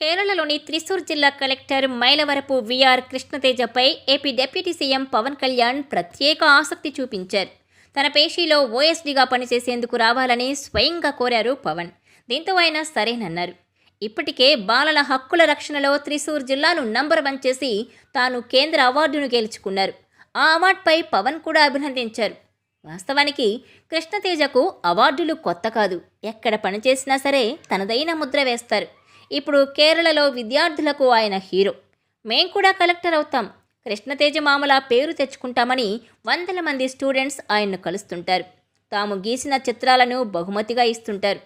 కేరళలోని త్రిశూర్ జిల్లా collector Mylavarapu V R కృష్ణతేజపై AP deputy CM Pawan Kalyan ప్రత్యేక ఆసక్తి చూపించారు. తన పేషీలో ఓఎస్డీగా పనిచేసేందుకు రావాలని స్వయంగా కోరారు పవన్. దీంతో ఆయన సరేనన్నారు. ఇప్పటికే బాలల హక్కుల రక్షణలో త్రిశూర్ జిల్లాను నంబర్ వన్ చేసి తాను కేంద్ర అవార్డును గెలుచుకున్నారు. ఆ అవార్డుపై పవన్ కూడా అభినందించారు. వాస్తవానికి కృష్ణతేజకు అవార్డులు కొత్త కాదు. ఎక్కడ పనిచేసినా సరే తనదైన ముద్ర వేస్తారు. ఇప్పుడు కేరళలో విద్యార్థులకు ఆయన హీరో. మేం కూడా కలెక్టర్ అవుతాం. కృష్ణతేజ మామల పేరు తెచ్చుకుంటామని వందల మంది స్టూడెంట్స్ ఆయన్ను కలుస్తుంటారు. తాము గీసిన చిత్రాలను బహుమతిగా ఇస్తుంటారు.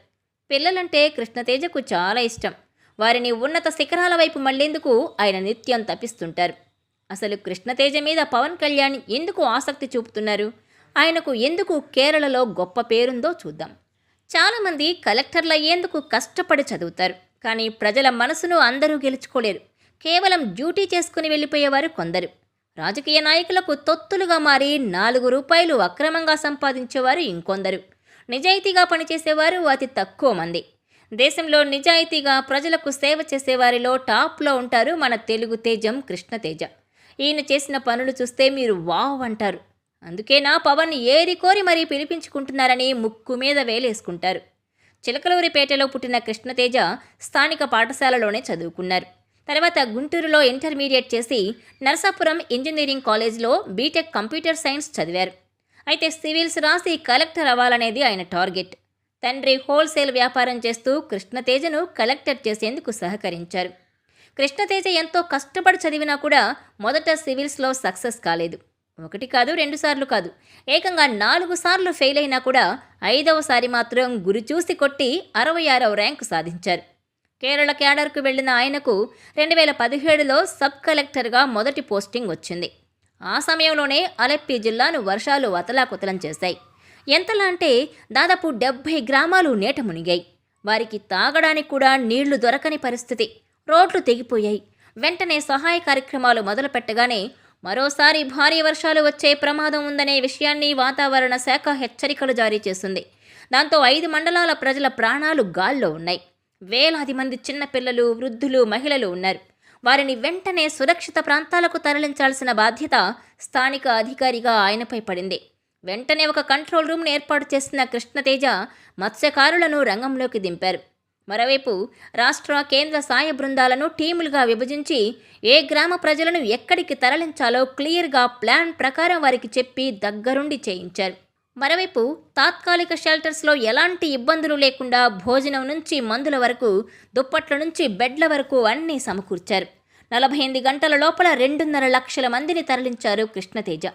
పిల్లలంటే కృష్ణతేజకు చాలా ఇష్టం. వారిని ఉన్నత శిఖరాల వైపు మళ్ళేందుకు ఆయన నిత్యం తప్పిస్తుంటారు అసలు కృష్ణతేజ మీద పవన్ కళ్యాణ్ ఎందుకు ఆసక్తి చూపుతున్నారు? ఆయనకు ఎందుకు కేరళలో గొప్ప పేరుందో చూద్దాం. చాలామంది కలెక్టర్లయ్యేందుకు కష్టపడి చదువుతారు. కానీ ప్రజల మనసును అందరూ గెలుచుకోలేరు. కేవలం డ్యూటీ చేసుకుని వెళ్ళిపోయేవారు కొందరు. రాజకీయ నాయకులకు తొత్తులుగా మారి నాలుగు రూపాయలు అక్రమంగా సంపాదించేవారు ఇంకొందరు. నిజాయితీగా పనిచేసేవారు అతి తక్కువ మంది. దేశంలో నిజాయితీగా ప్రజలకు సేవ చేసేవారిలో టాప్లో ఉంటారు మన తెలుగు తేజం కృష్ణతేజ. ఈయన చేసిన పనులు చూస్తే మీరు వావ్ అంటారు. అందుకేనా పవన్ ఏరి కోరి మరీ పిలిపించుకుంటున్నారని ముక్కు మీద వేలేసుకుంటారు. చిలకలూరిపేటలో పుట్టిన కృష్ణతేజ స్థానిక పాఠశాలలోనే చదువుకున్నారు. తర్వాత గుంటూరులో ఇంటర్మీడియట్ చేసి నరసాపురం ఇంజనీరింగ్ కాలేజ్లో బీటెక్ కంప్యూటర్ సైన్స్ చదివారు. అయితే సివిల్స్ రాసి కలెక్టర్ అవ్వాలనేది ఆయన టార్గెట్. తండ్రి హోల్సేల్ వ్యాపారం చేస్తూ కృష్ణతేజను కలెక్టర్ చేసేందుకు సహకరించారు. కృష్ణతేజ ఎంతో కష్టపడి చదివినా కూడా మొదట సివిల్స్లో సక్సెస్ కాలేదు. ఒకటి కాదు రెండు సార్లు కాదు. ఏకంగా నాలుగు సార్లు ఫెయిల్ అయినా కూడా ఐదవసారి మాత్రం గురి చూసి కొట్టి అరవై ఆరవ ర్యాంకు సాధించారు. కేరళ క్యాడర్కు వెళ్ళిన ఆయనకు రెండు వేల పదిహేడులో సబ్ కలెక్టర్గా మొదటి పోస్టింగ్ వచ్చింది. ఆ సమయంలోనే అలెప్పి జిల్లాను వర్షాలు అతలాకుతలం చేశాయి. ఎంతలా అంటే దాదాపు డెబ్బై గ్రామాలు నేట మునిగాయి. వారికి తాగడానికి కూడా నీళ్ళు దొరకని పరిస్థితి. రోడ్లు తెగిపోయాయి. వెంటనే సహాయ కార్యక్రమాలు మొదలుపెట్టగానే మరోసారి భారీ వర్షాలు వచ్చే ప్రమాదం ఉందనే విషయాన్ని వాతావరణ శాఖ హెచ్చరికలు జారీ చేసింది. దాంతో ఐదు మండలాల ప్రజల ప్రాణాలు గాల్లో ఉన్నాయి. వేలాది మంది చిన్నపిల్లలు వృద్ధులు మహిళలు ఉన్నారు. వారిని వెంటనే సురక్షిత ప్రాంతాలకు తరలించాల్సిన బాధ్యత స్థానిక అధికారిగా ఆయనపై పడింది. వెంటనే ఒక కంట్రోల్ రూమ్ను ఏర్పాటు చేసిన కృష్ణతేజ మత్స్యకారులను రంగంలోకి దింపారు. మరోవైపు రాష్ట్ర కేంద్ర సాయ బృందాలను టీములుగా విభజించి ఏ గ్రామ ప్రజలను ఎక్కడికి తరలించాలో క్లియర్గా ప్లాన్ ప్రకారం వారికి చెప్పి దగ్గరుండి చేయించారు. మరోవైపు తాత్కాలిక షెల్టర్స్లో ఎలాంటి ఇబ్బందులు లేకుండా భోజనం నుంచి మందుల వరకు దుప్పట్ల నుంచి బెడ్ల వరకు అన్నీ సమకూర్చారు. నలభై ఎనిమిది గంటల లోపల రెండున్నర లక్షల మందిని తరలించారు కృష్ణతేజ.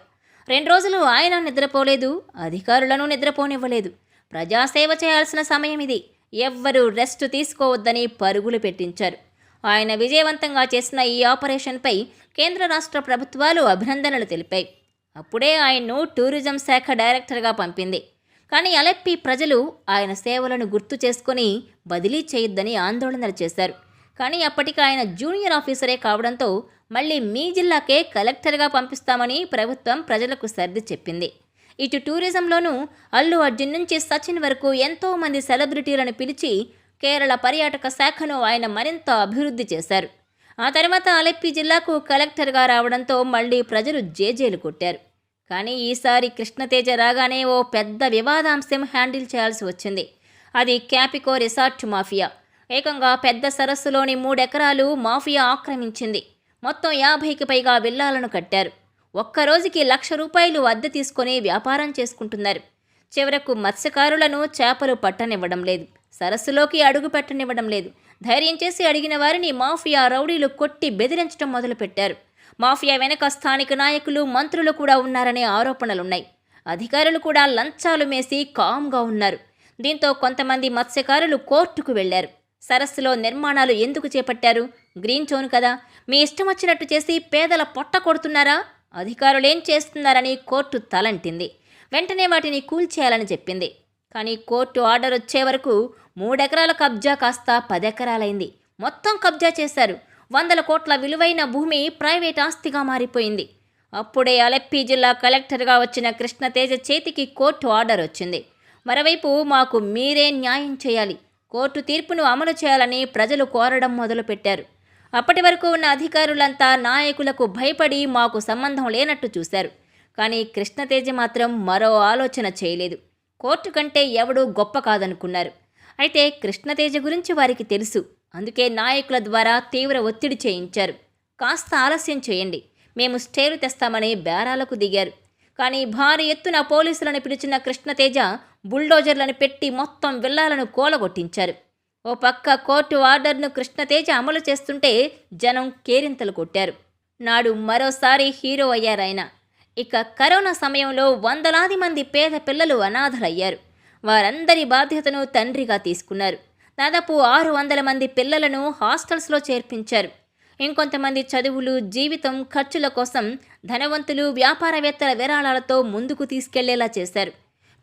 రెండు రోజులు ఆయన నిద్రపోలేదు అధికారులను నిద్రపోనివ్వలేదు. ప్రజాసేవ చేయాల్సిన సమయం ఇది. ఎవ్వరూ రెస్ట్ తీసుకోవద్దని పరుగులు పెట్టించారు. ఆయన విజయవంతంగా చేసిన ఈ ఆపరేషన్పై కేంద్ర రాష్ట్ర ప్రభుత్వాలు అభినందనలు తెలిపాయి. అప్పుడే ఆయన్ను టూరిజం శాఖ డైరెక్టర్గా పంపింది. కానీ అలెప్పి ప్రజలు ఆయన సేవలను గుర్తు చేసుకొని బదిలీ చేయొద్దని ఆందోళనలు చేశారు. కానీ అప్పటికి ఆయన జూనియర్ ఆఫీసరే కావడంతో మళ్ళీ మీ జిల్లాకే కలెక్టర్గా పంపిస్తామని ప్రభుత్వం ప్రజలకు సర్ది చెప్పింది. ఇటు టూరిజంలోనూ అల్లు అర్జున్ నుంచి సచిన్ వరకు ఎంతోమంది సెలబ్రిటీలను పిలిచి కేరళ పర్యాటక శాఖను ఆయన మరింత అభివృద్ధి చేశారు. ఆ తర్వాత అలెప్పి జిల్లాకు కలెక్టర్గా రావడంతో మళ్ళీ ప్రజలు జేజేలు కొట్టారు. కానీ ఈసారి కృష్ణతేజ రాగానే ఓ పెద్ద వివాదాంశం హ్యాండిల్ చేయాల్సి వచ్చింది. అది క్యాపికో రిసార్ట్ మాఫియా. ఏకంగా పెద్ద సరస్సులోని మూడెకరాలు మాఫియా ఆక్రమించింది. మొత్తం యాభైకి పైగా విల్లాలను కట్టారు. ఒక్కరోజుకి లక్ష రూపాయలు అద్దె తీసుకొని వ్యాపారం చేసుకుంటున్నారు. చివరకు మత్స్యకారులను చేపలు పట్టనివ్వడం లేదు. సరస్సులోకి అడుగు పెట్టనివ్వడం లేదు. ధైర్యం చేసి అడిగిన వారిని మాఫియా రౌడీలు కొట్టి బెదిరించడం మొదలుపెట్టారు. మాఫియా వెనక స్థానిక నాయకులు మంత్రులు కూడా ఉన్నారనే ఆరోపణలున్నాయి. అధికారులు కూడా లంచాలు మేసి కామ్గా ఉన్నారు. దీంతో కొంతమంది మత్స్యకారులు కోర్టుకు వెళ్ళారు సరస్సులో నిర్మాణాలు ఎందుకు చేపట్టారు? గ్రీన్ జోన్ కదా. మీ ఇష్టం వచ్చినట్టు చేసి పేదల పొట్ట కొడుతున్నారా? అధికారులేం చేస్తున్నారని కోర్టు తలంటింది. వెంటనే వాటిని కూల్చేయాలని చెప్పింది. కానీ కోర్టు ఆర్డర్ వచ్చే వరకు మూడెకరాల కబ్జా కాస్త పదెకరాలైంది. మొత్తం కబ్జా చేశారు. వందల కోట్ల విలువైన భూమి ప్రైవేట్ ఆస్తిగా మారిపోయింది. అప్పుడే అలెప్పి జిల్లా కలెక్టర్గా వచ్చిన కృష్ణతేజ చేతికి కోర్టు ఆర్డర్ వచ్చింది. మరోవైపు మాకు మీరే న్యాయం చేయాలి. కోర్టు తీర్పును అమలు చేయాలని ప్రజలు కోరడం మొదలుపెట్టారు. అప్పటి వరకు ఉన్న అధికారులంతా నాయకులకు భయపడి మాకు సంబంధం లేనట్టు చూశారు. కానీ కృష్ణతేజ మాత్రం మరో ఆలోచన చేయలేదు. కోర్టు కంటే ఎవడూ గొప్ప కాదనుకున్నారు. అయితే కృష్ణతేజ గురించి వారికి తెలుసు. అందుకే నాయకుల ద్వారా తీవ్ర ఒత్తిడి చేయించారు. కాస్త ఆలస్యం చేయండి. మేము స్టేలు తెస్తామని బేరాలకు దిగారు. కానీ భారీ ఎత్తున పోలీసులను పిలిచిన కృష్ణతేజ బుల్డోజర్లను పెట్టి మొత్తం విల్లాలను కూలగొట్టించారు. ఓ పక్క కోర్టు ఆర్డర్ను కృష్ణతేజ అమలు చేస్తుంటే జనం కేరింతలు కొట్టారు. నాడు మరోసారి హీరో అయ్యారాయన ఇక కరోనా సమయంలో వందలాది మంది పేద పిల్లలు అనాథలయ్యారు. వారందరి బాధ్యతను తండ్రిగా తీసుకున్నారు. దాదాపు ఆరు వందల మంది పిల్లలను హాస్టల్స్లో చేర్పించారు. ఇంకొంతమంది చదువులు జీవితం ఖర్చుల కోసం ధనవంతులు వ్యాపారవేత్తల విరాళాలతో ముందుకు తీసుకెళ్ళేలా చేశారు.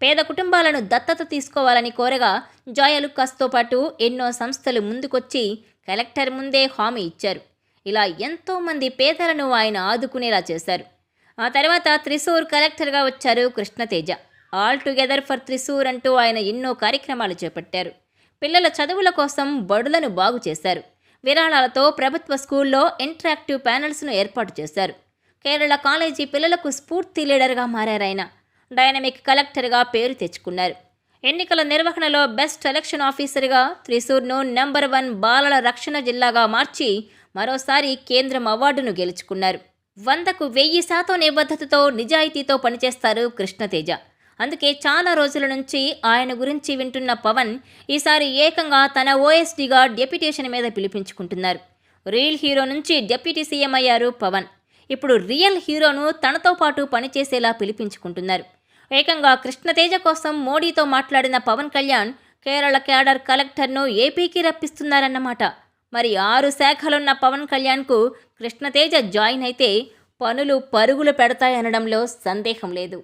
పేద కుటుంబాలను దత్తత తీసుకోవాలని కోరగా జాయలుక్కాస్తో పాటు ఎన్నో సంస్థలు ముందుకొచ్చి కలెక్టర్ ముందే హామీ ఇచ్చారు. ఇలా ఎంతోమంది పేదలను ఆయన ఆదుకునేలా చేశారు. ఆ తర్వాత త్రిశూర్ కలెక్టర్గా వచ్చారు Krishnateja. All together for Thrissur అంటూ ఆయన ఎన్నో కార్యక్రమాలు చేపట్టారు. పిల్లల చదువుల కోసం బడులను బాగు చేశారు. విరాళాలతో ప్రభుత్వ స్కూల్లో ఇంటరాక్టివ్ ప్యానెల్స్ను ఏర్పాటు చేశారు. కేరళ కాలేజీ పిల్లలకు స్ఫూర్తి లీడర్గా మారారాయన. డైనమిక్ కలెక్టర్గా పేరు తెచ్చుకున్నారు. ఎన్నికల నిర్వహణలో బెస్ట్ ఎలక్షన్ ఆఫీసర్గా త్రిశూర్ను నెంబర్ వన్ బాలల రక్షణ జిల్లాగా మార్చి మరోసారి కేంద్రం అవార్డును గెలుచుకున్నారు. వందకు వెయ్యి శాతం నిబద్ధతతో నిజాయితీతో పనిచేస్తారు కృష్ణతేజ. అందుకే చాలా రోజుల నుంచి ఆయన గురించి వింటున్న పవన్ ఈసారి ఏకంగా తన ఓఎస్డీగా డెప్యుటేషన్ మీద పిలిపించుకుంటున్నారు. రియల్ హీరో నుంచి డిప్యూటీ సీఎం అయ్యారు పవన్. ఇప్పుడు రియల్ హీరోను తనతో పాటు పనిచేసేలా పిలిపించుకుంటున్నారు. ఏకంగా కృష్ణతేజ కోసం మోడీతో మాట్లాడిన పవన్ కళ్యాణ్ కేరళ క్యాడర్ కలెక్టర్ను ఏపీకి రప్పిస్తున్నారన్నమాట. మరి ఆరు శాఖలున్న పవన్ కళ్యాణ్కు కృష్ణతేజ జాయిన్ అయితే పనులు పరుగులు పెడతాయనడంలో సందేహం లేదు.